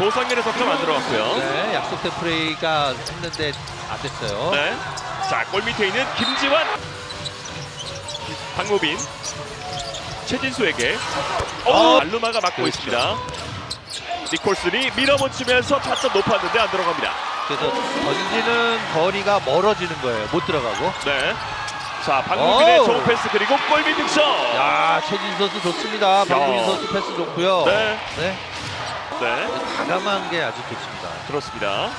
조상현의 석점 안 들어갔고요. 네, 약속된 플레이가 했는데 안 됐어요. 네. 자, 골 밑에 있는 김지환. 박무빈. 최진수에게. 오! 어. 알루마가 막고 그렇죠. 있습니다. 니콜슨이 밀어붙이면서 타점 높았는데 안 들어갑니다. 그래서 던지는 거리가 멀어지는 거예요. 못 들어가고. 네. 자, 박무빈의 오. 좋은 패스 그리고 골밑 득점. 야, 최진 선수 좋습니다. 박무인 선수 패스 좋고요. 네. 네. 네. 과감한 게 아주 좋습니다. 그렇습니다.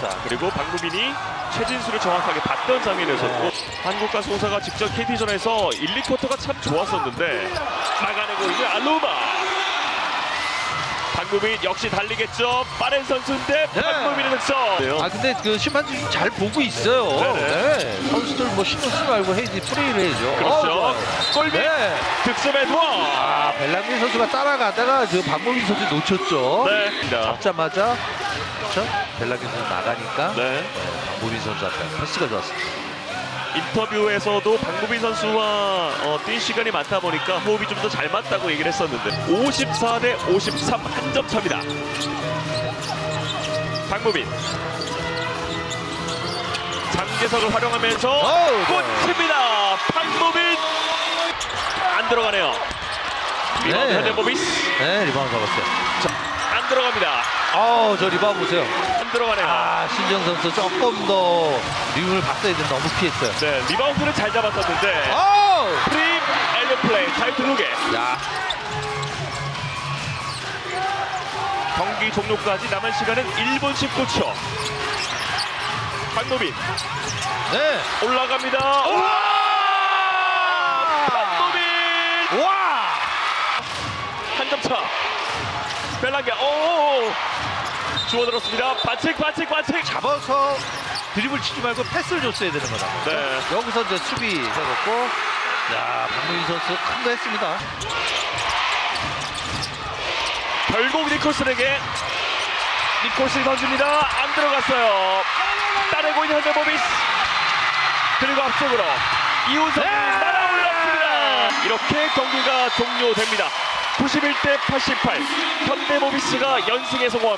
자, 그리고 박무빈이 최진수를 정확하게 봤던 장면이었었고 네. 한국과 송사가 직접 KT전에서 1, 2쿼터가 참 좋았었는데 막아내고 있는 알루마. 박무빈 역시 달리겠죠. 빠른 선수인데 네. 박무빈의 득점. 아 근데 그 심판들이 잘 보고 있어요. 네네. 네. 선수들 뭐 신경 쓰지 말고 해야지 플레이를 해야죠. 어, 그렇죠. 좋아요. 골밑 네. 득점의 도와. 아 벨랑미 선수가 따라가다가 그 박범인 선수 놓쳤죠. 네. 잡자마자 그렇죠? 벨랑미 선수 나가니까 네. 네, 박범인 선수 앞에 패스가 좋았습니다. 인터뷰에서도 박무빈 선수와 어, 뛴 시간이 많다 보니까 호흡이 좀 더 잘 맞다고 얘기를 했었는데 54 대 53 한 점 차입니다. 박무빈 장재석을 활용하면서 좋아요. 꽂힙니다. 박무빈 안 들어가네요. 리바운드 네. 현대모비스 네 리바운드 잡았어요. 안 들어갑니다. 아우 저 리바운드 보세요. 안 들어가네요. 아 신정 선수 조금 더 리움을 봤어야 되는데 너무 피했어요. 네 리바운드를 잘 잡았었는데 아우 프림 엘리어 플레이 타이틀 후게 야 경기 종료까지 남은 시간은 1분 19초. 박노빈 네. 올라갑니다. 우와! 박노빈 와. 한 점 차. 벨랑게 오 주워들었습니다. 반칙 반칙 반칙. 잡아서 드리블 치지 말고 패스를 줬어야 되는 거다. 네. 여기서 이제 수비 해놓고 야 박무인 선수 큰 거 했습니다. 결국 니콜슨에게 니콜슨이 던집니다. 안 들어갔어요. 따내고 있는 현대모비스 그리고 앞쪽으로 이우석이 네! 날아올랐습니다. 이렇게 경기가 종료됩니다. 91대 88 현대모비스가 연승에 성공합니다.